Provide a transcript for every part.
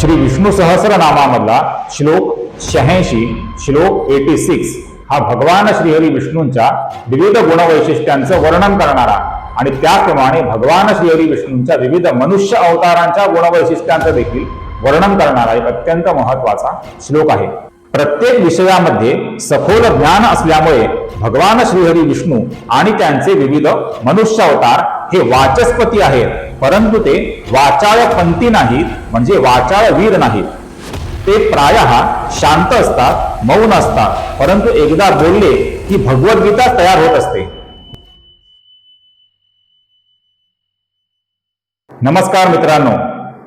श्री विष्णू सहस्रनामामधला श्लोक शहाऐंशी श्लोक एटी सिक्स हा भगवान श्रीहरी विष्णूंच्या विविध गुणवैशिष्ट्यांचं वर्णन करणारा आणि त्याप्रमाणे भगवान श्रीहरी विष्णूंच्या विविध मनुष्य अवतारांच्या गुणवैशिष्ट्यांचं देखील वर्णन करणारा एक अत्यंत महत्त्वाचा श्लोक आहे. प्रत्येक विषयामध्ये सखोल ज्ञान असल्यामुळे भगवान श्रीहरी विष्णू आणि त्यांचे विविध मनुष्य अवतार हे वाचस्पती आहेत. परंतु ते वाचाळ पंथी नाहीत म्हणजे वाचाळ वीर नाहीत. ते प्राय शांत असतात मौन असतात. परंतु एकदा बोलले की भगवद्गीता तयार होत असते. नमस्कार मित्रांनो.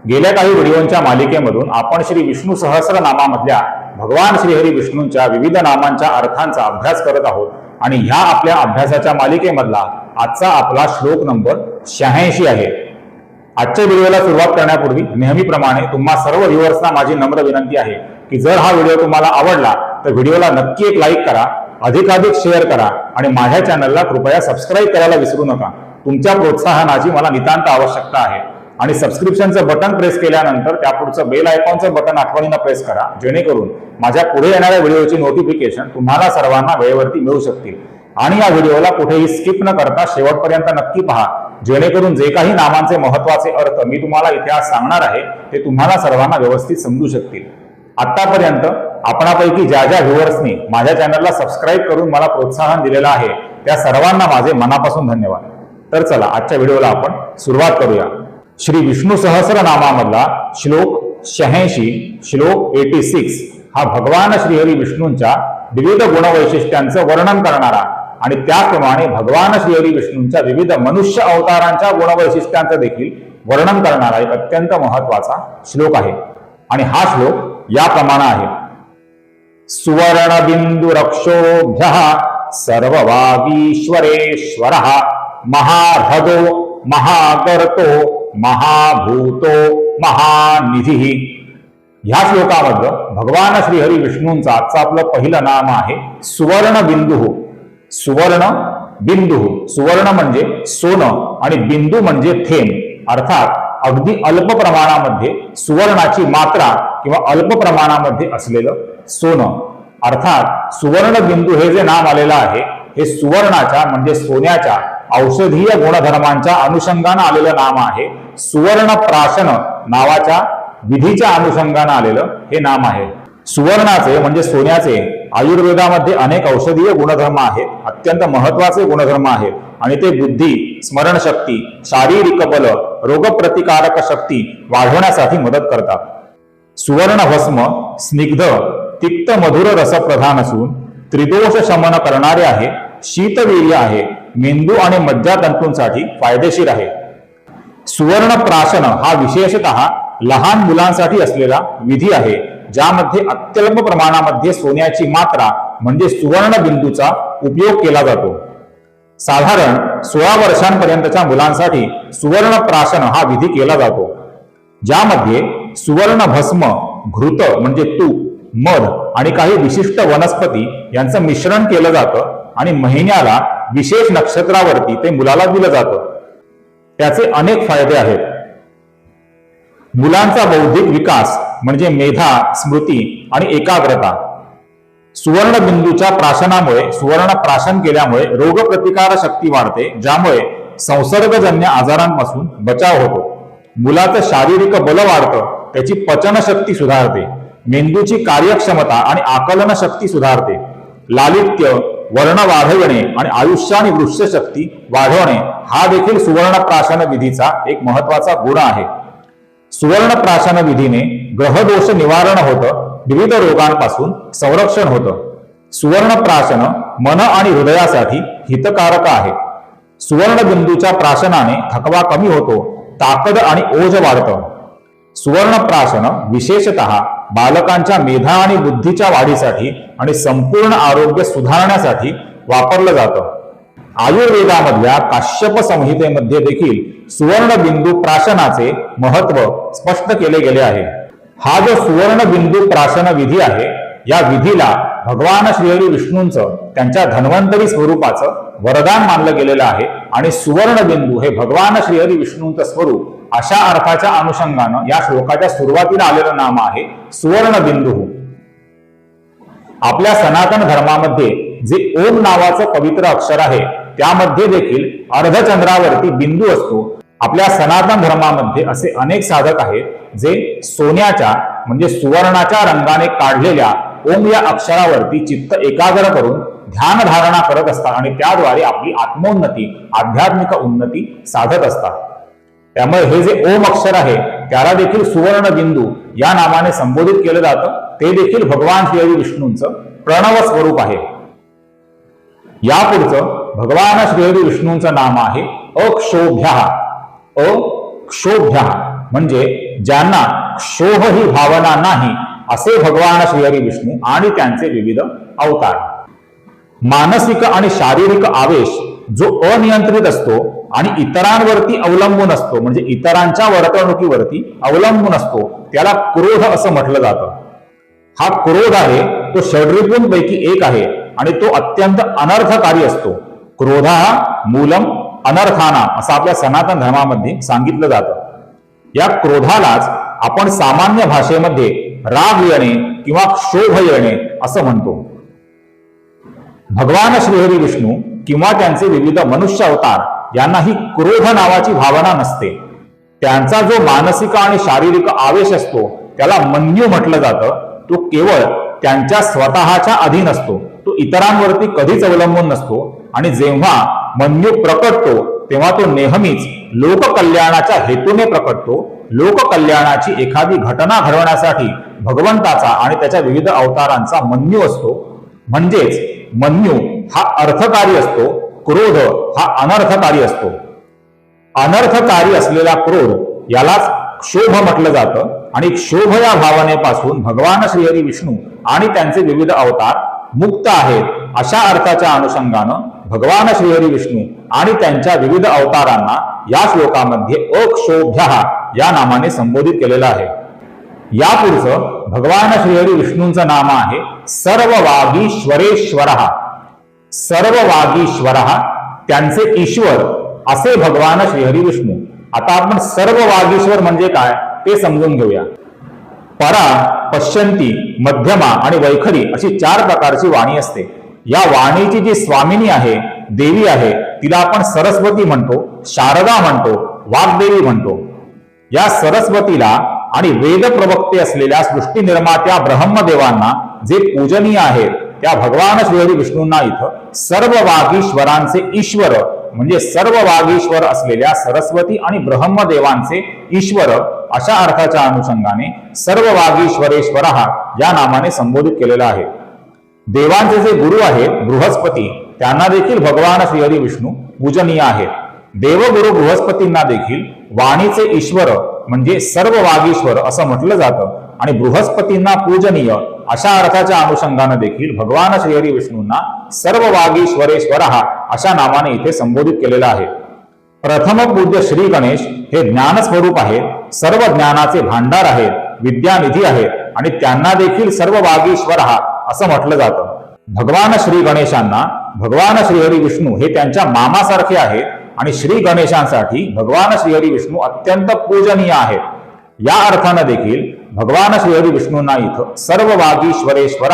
गेल्या काही व्हिडिओंच्या मालिकेमधून आपण श्री विष्णू सहस्रनामामधल्या भगवान श्रीहरी विष्णूंच्या विविध नामांच्या अर्थांचा अभ्यास करत आहोत. आणि ह्या आपल्या अभ्यासाच्या मालिकेमधला आजचा आपला श्लोक नंबर शहाऐंशी आहे. आजच्या व्हिडिओला सुरुवात करण्यापूर्वी नेहमीप्रमाणे तुम्हा सर्व व्ह्युअर्सना माझी नम्र विनंती आहे की जर हा व्हिडिओ तुम्हाला आवडला तर व्हिडिओला नक्की एक लाईक करा अधिकाधिक शेअर करा आणि माझ्या चॅनलला कृपया सबस्क्राईब करायला विसरू नका. तुमच्या प्रोत्साहनाची मला नितांत आवश्यकता आहे. आणि सबस्क्रिप्शनचं बटन प्रेस केल्यानंतर त्यापुढचं बेल आयकॉनचं बटन आठवणीनं प्रेस करा. जेणेकरून माझ्या पुढे येणाऱ्या व्हिडिओची नोटिफिकेशन तुम्हाला सर्वांना वेळेवरती मिळू शकतील. आणि या व्हिडिओला कुठेही स्किप न करता शेवटपर्यंत नक्की पहा. जेणेकरून जे काही नामांचे महत्त्वाचे अर्थ मी तुम्हाला इथे आज सांगणार आहे ते तुम्हाला सर्वांना व्यवस्थित समजू शकतील. आतापर्यंत आपणापैकी ज्या ज्या व्ह्युअर्सनी माझ्या चॅनलला सबस्क्राईब करून मला प्रोत्साहन दिलेलं आहे त्या सर्वांना माझे मनापासून धन्यवाद. तर चला आजच्या व्हिडिओला आपण सुरुवात करूया. श्री विष्णू सहस्रनामामधला श्लोक शहाऐंशी श्लोक एटी सिक्स हा भगवान श्रीहरी विष्णूंच्या विविध गुणवैशिष्ट्यांचं वर्णन करणारा आणि त्याप्रमाणे भगवान श्रीहरी विष्णूंच्या विविध मनुष्य अवतारांच्या गुणवैशिष्ट्यांचं देखील वर्णन करणारा एक अत्यंत महत्त्वाचा श्लोक आहे. आणि हा श्लोक याप्रमाणे आहे. सुवर्ण बिंदू रक्षोभ्य सर्ववागीश्वरेश्वर महाहदो महागर्तो महाभूतो महानिधी. ह्या श्लोकामधलं भगवान श्रीहरी विष्णूंचा आजचं आपलं पहिलं नाम आहे सुवर्ण बिंदू सुवर्ण बिंदू सुवर्ण म्हणजे सोनं आणि बिंदू म्हणजे थेंब. अर्थात अगदी अल्प प्रमाणामध्ये सुवर्णाची मात्रा किंवा अल्प प्रमाणामध्ये असलेलं सोनं. अर्थात सुवर्ण बिंदू हे जे नाम आलेलं आहे हे सुवर्णाच्या म्हणजे सोन्याच्या औषधीय गुणधर्मांच्या अनुषंगानं आलेलं नाम आहे. सुवर्ण प्राशन नावाच्या विधीच्या अनुषंगानं आलेलं हे नाम आहे. सुवर्णाचे म्हणजे सोन्याचे आयुर्वेदामध्ये अनेक औषधीय गुणधर्म आहेत. अत्यंत महत्त्वाचे गुणधर्म आहेत. आणि ते बुद्धी स्मरणशक्ती शारीरिक बल रोगप्रतिकारक शक्ती वाढवण्यासाठी मदत करतात. सुवर्ण भस्म स्निग्ध तिक्त मधुर रसप्रधान असून त्रिदोष शमन करणारे आहे. शीतवीर्य आहे. मेंदू आणि मज्जातंतूंसाठी फायदेशीर आहे. सुवर्ण प्राशन हा विशेषतः लहान मुलांसाठी असलेला विधी आहे ज्यामध्ये अत्यल्प प्रमाणामध्ये सोन्याची मात्रा म्हणजे सुवर्ण बिंदूचा उपयोग केला जातो. साधारण सोळा वर्षांपर्यंतच्या मुलांसाठी सुवर्ण प्राशन हा विधी केला जातो ज्यामध्ये सुवर्ण भस्म घृत म्हणजे तूप मध आणि काही विशिष्ट वनस्पती यांचं मिश्रण केलं जातं आणि महिन्याला विशेष नक्षत्रावरती ते मुलाला दिलं जातं. त्याचे अनेक फायदे आहेत. मुलांचा बौद्धिक विकास म्हणजे मेधा स्मृती आणि एकाग्रता. सुवर्ण बिंदूच्या प्राशनामुळे सुवर्ण प्राशन केल्यामुळे रोगप्रतिकार शक्ती वाढते ज्यामुळे संसर्गजन्य आजारांपासून बचाव होतो. मुलाचं शारीरिक बल वाढतं त्याची पचनशक्ती सुधारते. मेंदूची कार्यक्षमता आणि आकलन शक्ती सुधारते. लालित्य वर्ण वाढवणे आणि आयुष्य आणि वृक्षशक्ती वाढवणे हा देखील सुवर्ण प्राशन विधीचा एक महत्त्वाचा गुण आहे. सुवर्ण प्राशन विधीने ग्रहदोष निवारण होतं विविध रोगांपासून संरक्षण होतं. सुवर्ण प्राशन मन आणि हृदयासाठी हितकारक आहे. सुवर्ण बिंदूच्या प्राशनाने थकवा कमी होतो ताकद आणि ओझ वाढतं. सुवर्ण प्राशन विशेषतः बालकांच्या मेधा आणि बुद्धीच्या वाढीसाठी आणि संपूर्ण आरोग्य सुधारण्यासाठी वापरलं जातं. आयुर्वेदामधल्या काश्यप संहितेमध्ये देखील सुवर्ण बिंदू प्राशनाचे महत्त्व स्पष्ट केले गेले आहे. हा जो सुवर्ण बिंदू प्राशन विधी आहे या विधीला भगवान श्रीहरी विष्णूंचं त्यांच्या धन्वंतरी स्वरूपाचं वरदान मानलं गेलेलं आहे आणि सुवर्ण बिंदू हे भगवान श्रीहरी विष्णूंचं स्वरूप अशा अर्थाच्या अनुषंगानं या श्लोकाच्या सुरुवातीला आलेलं नाम आहे सुवर्ण बिंदू आपल्या सनातन धर्मामध्ये जे ओम नावाचं पवित्र अक्षर आहे त्यामध्ये देखील अर्धचंद्रावरती बिंदू असतो. आपल्या सनातन धर्मामध्ये असे अनेक साधक आहेत जे सोन्याच्या म्हणजे सुवर्णाच्या रंगाने काढलेल्या ओम या अक्षरावरती चित्त एकाग्र करून ध्यान धारणा करत असतात आणि त्याद्वारे आपली आत्मोन्नती आध्यात्मिक उन्नती साधत असतात. त्यामुळे हे जे ओम अक्षर आहे त्याला देखील सुवर्ण बिंदू या नावाने संबोधित केलं जातं. ते देखील भगवान श्री विष्णूंचं प्रणव स्वरूप आहे. यापुढचं भगवान श्रीहरी विष्णूंचं नाम आहे अक्षोभ्या. अक्षोभ्या म्हणजे ज्यांना क्षोभ ही भावना नाही असे भगवान श्रीहरी विष्णू आणि त्यांचे विविध अवतार. मानसिक आणि शारीरिक आवेश जो अनियंत्रित असतो आणि इतरांवरती अवलंबून असतो. म्हणजे इतरांच्या वर्तणुकीवरती अवलंबून असतो. त्याला क्रोध असं म्हटलं जातं. हा क्रोध आहे तो षड्रिपूंपैकी एक आहे आणि तो अत्यंत अनर्थकारी असतो. क्रोध हा मूलम अनर्थाना असं आपल्या सनातन धर्मामध्ये सांगितलं जातं. या क्रोधालाच आपण सामान्य भाषेमध्ये राग येणे किंवा क्षोभ येणे असं म्हणतो. भगवान श्रीहरी विष्णू किंवा त्यांचे विविध मनुष्य अवतार यांना ही क्रोध नावाची भावना नसते. त्यांचा जो मानसिक आणि शारीरिक आवेश असतो त्याला मन्यू म्हटलं जातं. तो केवळ त्यांच्या स्वतःच्या अधीन असतो. तो इतरांवरती कधीच अवलंबून नसतो. आणि जेव्हा मन्यू प्रकटतो तेव्हा तो नेहमीच लोककल्याणाच्या हेतूने प्रकटतो. लोककल्याणाची एखादी घटना घडवण्यासाठी भगवंताचा आणि त्याच्या विविध अवतारांचा मन्यू असतो. म्हणजेच मन्यू हा अर्थकारी असतो. क्रोध हा अनर्थकारी असतो. अनर्थकारी असलेला क्रोध यालाच क्षोभ म्हटलं जातं. आणि क्षोभ या भावनेपासून भगवान श्रीहरी विष्णू आणि त्यांचे विविध अवतार मुक्त आहेत. अशा अर्थाच्या अनुषंगानं भगवान श्रीहरी विष्णू आणि त्यांच्या विविध अवतारांना या श्लोकामध्ये अक्षोभ्य या नामाने संबोधित केलेलं आहे. यापुढचं भगवान श्रीहरी विष्णूंचं नाम आहे सर्व सर्ववागीश्वरेश्वर. सर्व वागीश्वर त्यांचे ईश्वर असे भगवान श्रीहरी विष्णू आता आपण सर्व वागीश्वर म्हणजे काय ते समजून घेऊया. परा पश्चंती मध्यमा आणि वैखरी अशी चार प्रकारची वाणी असते. या वाणीची जी स्वामिनी आहे देवी आहे तिला आपण सरस्वती म्हणतो शारदा म्हणतो वाग्देवी म्हणतो. या सरस्वतीला आणि वेद प्रवक्ते असलेल्या सृष्टी निर्मात्या ब्रह्मदेवांना जे पूजनीय आहेत त्या भगवान श्रीहरी विष्णूंना इथं सर्व वागीश्वरांचे ईश्वर म्हणजे सर्व वागीश्वर असलेल्या सरस्वती आणि ब्रह्मदेवांचे ईश्वर अशा अर्थाच्या अनुषंगाने सर्व वागीश्वरेश्वर या नामाने संबोधित केलेला आहे. देवांचे जे गुरु आहेत बृहस्पती त्यांना देखील भगवान श्रीहरी विष्णू पूजनीय आहेत. देवगुरु बृहस्पतींना देखील वाणीचे ईश्वर म्हणजे सर्व वागीश्वर असं म्हटलं जातं आणि बृहस्पतींना पूजनीय अशा अर्थाच्या अनुषंगानं देखील भगवान श्रीहरी विष्णूंना सर्व वागीश्वरेश्वर अशा नावाने इथे संबोधित केलेला आहे. प्रथम पूज्य श्री गणेश हे ज्ञान स्वरूप आहे सर्व ज्ञानाचे भांडार आहेत विद्यानिधी आहेत आणि त्यांना देखील सर्व वागीश्वर असं म्हटलं जातं. भगवान श्री गणेशांना भगवान श्रीहरी विष्णू हे त्यांच्या मामासारखे आहेत आणि श्री गणेशांसाठी भगवान श्रीहरी विष्णू अत्यंत पूजनीय आहेत. या अर्थानं देखील भगवान श्रीहरी विष्णूंना इथं सर्व वागीश्वरेश्वर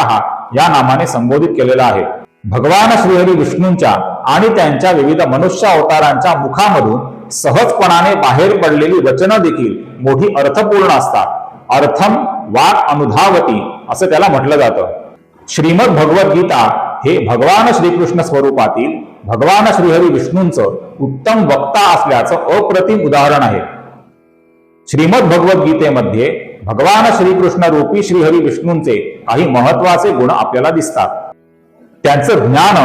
या नामाने संबोधित केलेला आहे. भगवान श्रीहरी विष्णूंच्या आणि त्यांच्या विविध मनुष्य अवतारांच्या मुखामधून सहजपणाने बाहेर पडलेली वचनं देखील मोठी अर्थपूर्ण असतात. अर्थम वाक अनुधावती असं त्याला म्हटलं जातं. श्रीमद भगवत गीता हे भगवान श्रीकृष्ण स्वरूपातील भगवान श्रीहरी विष्णूंचं उत्तम वक्ता असल्याचं अप्रतिम उदाहरण आहे. श्रीमद भगवत गीतेमध्ये भगवान श्रीकृष्ण रूपी श्रीहरी विष्णूंचे काही महत्त्वाचे गुण आपल्याला दिसतात. त्यांचं ज्ञान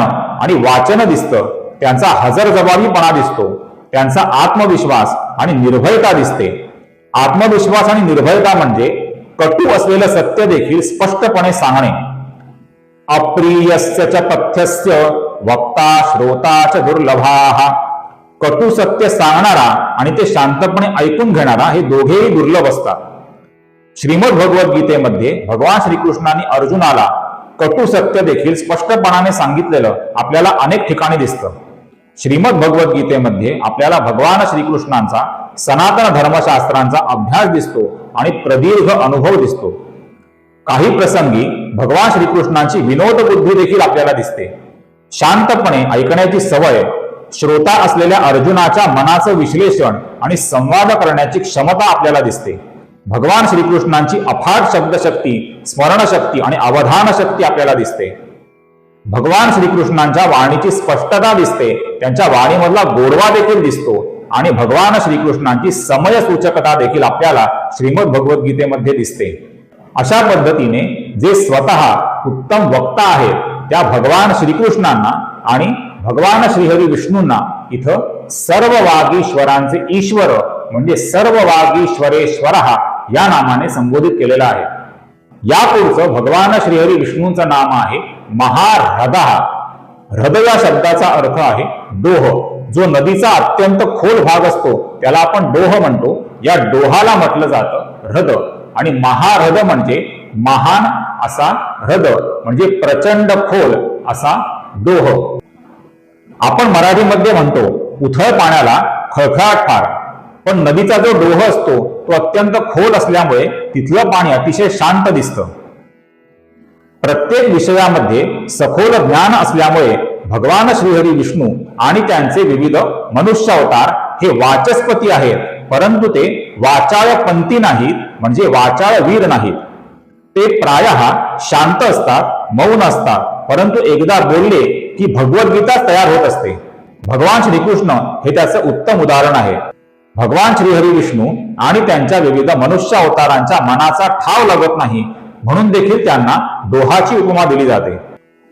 आणि वाचन दिसतं त्यांचा हजरजबाबीपणा दिसतो त्यांचा आत्मविश्वास आणि निर्भयता दिसते. आत्मविश्वास आणि निर्भयता म्हणजे कटू असलेलं सत्य देखील स्पष्टपणे सांगणे. अप्रियस्य च पथ्यस्य वक्ता श्रोता च दुर्लभा. कटू सत्य सांगणारा आणि ते शांतपणे ऐकून घेणारा हे दोघेही दुर्लभ असतात. श्रीमद भगवद्गीतेमध्ये भगवान श्रीकृष्णाने अर्जुनाला कटू सत्य देखील स्पष्टपणाने सांगितलेलं आपल्याला अनेक ठिकाणी दिसतं. श्रीमद भगवद्गीतेमध्ये आपल्याला भगवान श्रीकृष्णांचा सनातन धर्मशास्त्रांचा अभ्यास दिसतो आणि प्रदीर्घ अनुभव दिसतो. काही प्रसंगी भगवान श्रीकृष्णांची विनोद बुद्धी देखील आपल्याला दिसते. शांतपणे ऐकण्याची सवय श्रोता असलेल्या अर्जुनाच्या मनाचं विश्लेषण आणि संवाद करण्याची क्षमता आपल्याला दिसते. भगवान श्रीकृष्णांची अफाट शब्दशक्ती स्मरणशक्ती आणि अवधान शक्ती आपल्याला दिसते. भगवान श्रीकृष्णांच्या वाणीची स्पष्टता दिसते. त्यांच्या वाणीमधला गोडवा देखील दिसतो. आणि भगवान श्रीकृष्णांची समय सूचकता देखील आपल्याला श्रीमद भगवद्गीतेमध्ये दिसते. अशा पद्धतीने जे स्वतः उत्तम वक्ता आहेत त्या भगवान श्रीकृष्णांना आणि भगवान श्रीहरी विष्णूंना इथं सर्व वागीश्वरांचे ईश्वर म्हणजे सर्व वागीश्वरेश्वर या नामाने संबोधित केलेला आहे. या पुढचं भगवान श्रीहरी विष्णूंचं नाम आहे महाह्रद ह्रद या शब्दाचा अर्थ आहे डोह. जो नदीचा अत्यंत खोल भाग असतो त्याला आपण डोह म्हणतो. या डोहाला म्हटलं जातं ह्रद आणि महारद म्हणजे महान असा ह्रद म्हणजे प्रचंड खोल असा डोह. आपण मराठीमध्ये म्हणतो उथळ पाण्याला खळखळाट फार. पण नदीचा जो डोह असतो तो अत्यंत खोल असल्यामुळे तिथलं पाणी अतिशय शांत दिसतं. प्रत्येक विषयामध्ये सखोल ज्ञान असल्यामुळे भगवान श्रीहरी विष्णू आणि त्यांचे विविध मनुष्य अवतार हे वाचस्पती आहेत परंतु ते वाचाळ पंथी नाहीत म्हणजे वाचाळ वीर नाहीत. ते प्राय शांत असतात मौन असतात परंतु एकदा बोलले की भगवद्गीता तयार होत असते. भगवान श्रीकृष्ण हे त्याचं उत्तम उदाहरण आहे. भगवान श्रीहरी विष्णू आणि त्यांच्या विविध मनुष्य अवतारांच्या मनाचा ठाव लागत नाही म्हणून देखील त्यांना डोहाची उपमा दिली जाते.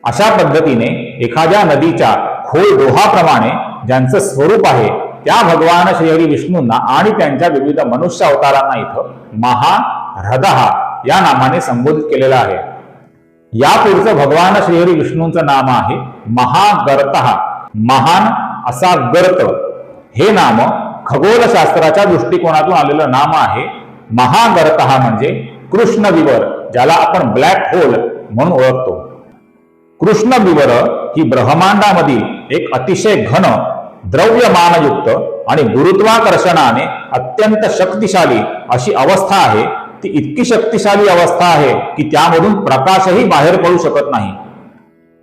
अशा पद्धतीने एखाद्या नदीच्या खोल डोहाप्रमाणे ज्यांचं स्वरूप आहे त्या भगवान श्रीहरी विष्णूंना आणि त्यांच्या विविध मनुष्य अवतारांना इथं महाह्रदहा या नामाने संबोधित केलेलं आहे. यापुढचं भगवान श्रीहरी विष्णूंचं नाम आहे महागर्त महान असा गर्त. हे नाम खगोलशास्त्राच्या दृष्टिकोनातून आलेलं नाम आहे महागर्त म्हणजे कृष्ण विवर ज्याला आपण ब्लॅक होल म्हणून ओळखतो. कृष्ण विवर ही ब्रह्मांडामधील एक अतिशय घन द्रव्यमानयुक्त आणि गुरुत्वाकर्षणाने अत्यंत शक्तिशाली अशी अवस्था आहे. ती इतकी शक्तिशाली अवस्था आहे की त्यामधून प्रकाशही बाहेर पडू शकत नाही.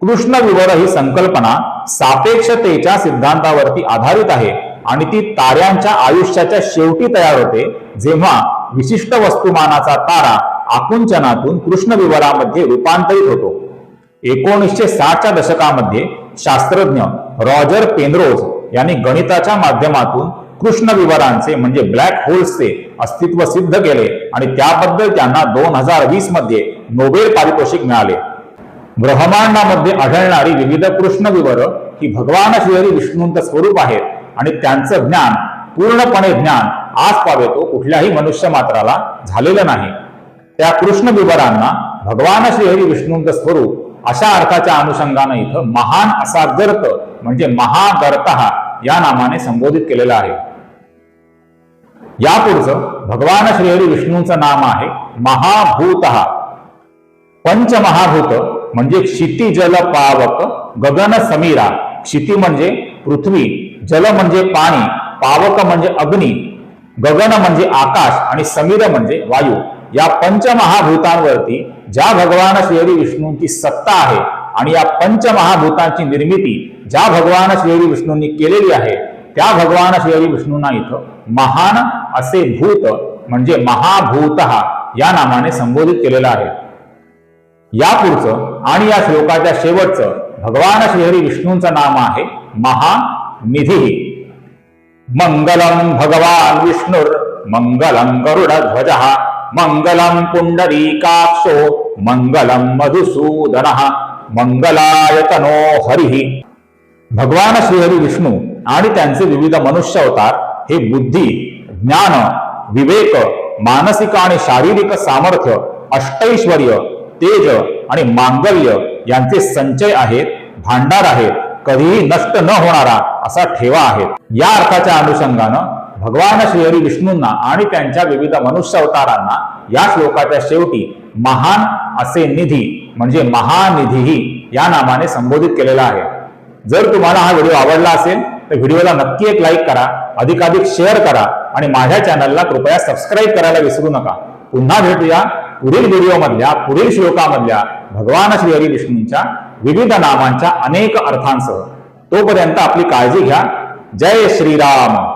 कृष्ण विवर ही संकल्पना सापेक्षतेच्या सिद्धांतावरती आधारित आहे. आणि ती ताऱ्यांच्या आयुष्याच्या शेवटी तयार होते जेव्हा विशिष्ट वस्तुमानाचा तारा आकुंचनातून कृष्णविवरामध्ये रूपांतरित होतो. एकोणीसशे साठच्या दशकामध्ये शास्त्रज्ञ रॉजर पेनरोज यांनी गणिताच्या माध्यमातून कृष्ण विवरांचे म्हणजे ब्लॅक होल्सचे अस्तित्व सिद्ध केले आणि त्याबद्दल त्यांना दोन हजार वीसमध्ये नोबेल पारितोषिक मिळाले. ब्रह्मांडामध्ये आढळणारी विविध कृष्ण विवर ही भगवान श्रीहरी विष्णूंत स्वरूप आहेत. आणि त्यांचं ज्ञान पूर्णपणे ज्ञान आज पावेतो कुठल्याही मनुष्य मात्राला झालेलं नाही. त्या कृष्ण विवरांना भगवान श्रीहरी विष्णूंचं स्वरूप अशा अर्थाच्या अनुषंगानं इथं महान असा गर्त म्हणजे महागर्त या नामाने संबोधित केलेलं आहे. यापुढचं भगवान श्रीहरी विष्णूंचं नाम आहे महाभूत. पंचमहाभूत म्हणजे क्षिती जल पावक गगन समीरा क्षिती म्हणजे पृथ्वी. जल म्हणजे पाणी पावक म्हणजे अग्नी गगन म्हणजे आकाश आणि समीर म्हणजे वायू. या पंचमहाभूतांवरती ज्या भगवान श्रीहरी विष्णूंची सत्ता आहे आणि या पंचमहाभूतांची निर्मिती ज्या भगवान श्रीहरी विष्णूंनी केलेली आहे त्या भगवान श्रीहरी विष्णूंना इथं महान असे भूत म्हणजे महाभूत या नामाने संबोधित केलेलं आहे. यापुढचं आणि या श्लोकाच्या शेवटचं भगवान श्रीहरी विष्णूंचं नाम आहे निधी। मंगलम भगवान विष्णुर मंगलम गरुड ध्वज मंगलम पुंडरीकाक्षो मंगलम मधुसूदन मंगलायतनो हरिही भगवान श्रीहरी विष्णू आणि त्यांचे विविध मनुष्य अवतार हे बुद्धी ज्ञान विवेक मानसिक आणि शारीरिक सामर्थ्य अष्टैश्वर्य तेज आणि मांगल्य यांचे संचय आहेत भांडार आहेत कधीही नष्ट न होणारा असा ठेवा आहे. या अर्थाच्या अनुषंगानं भगवान श्रीहरी विष्णूंना आणि त्यांच्या विविध मनुष्य अवतारांना या श्लोकाच्या शेवटी महान असे निधी म्हणजे महानिधीही या नामाने संबोधित केलेला आहे. जर तुम्हाला हा व्हिडिओ आवडला असेल तर व्हिडिओला नक्की एक लाईक करा अधिकाधिक शेअर करा आणि माझ्या चॅनलला कृपया सबस्क्राईब करायला विसरू नका. पुन्हा भेटूया पुढील व्हिडिओमधल्या पुढील श्लोकामधल्या भगवान श्रीहरी विष्णूंच्या विविध नामांच्या अनेक अर्थांसह तोपर्यंत आपली काळजी घ्या. जय श्रीराम.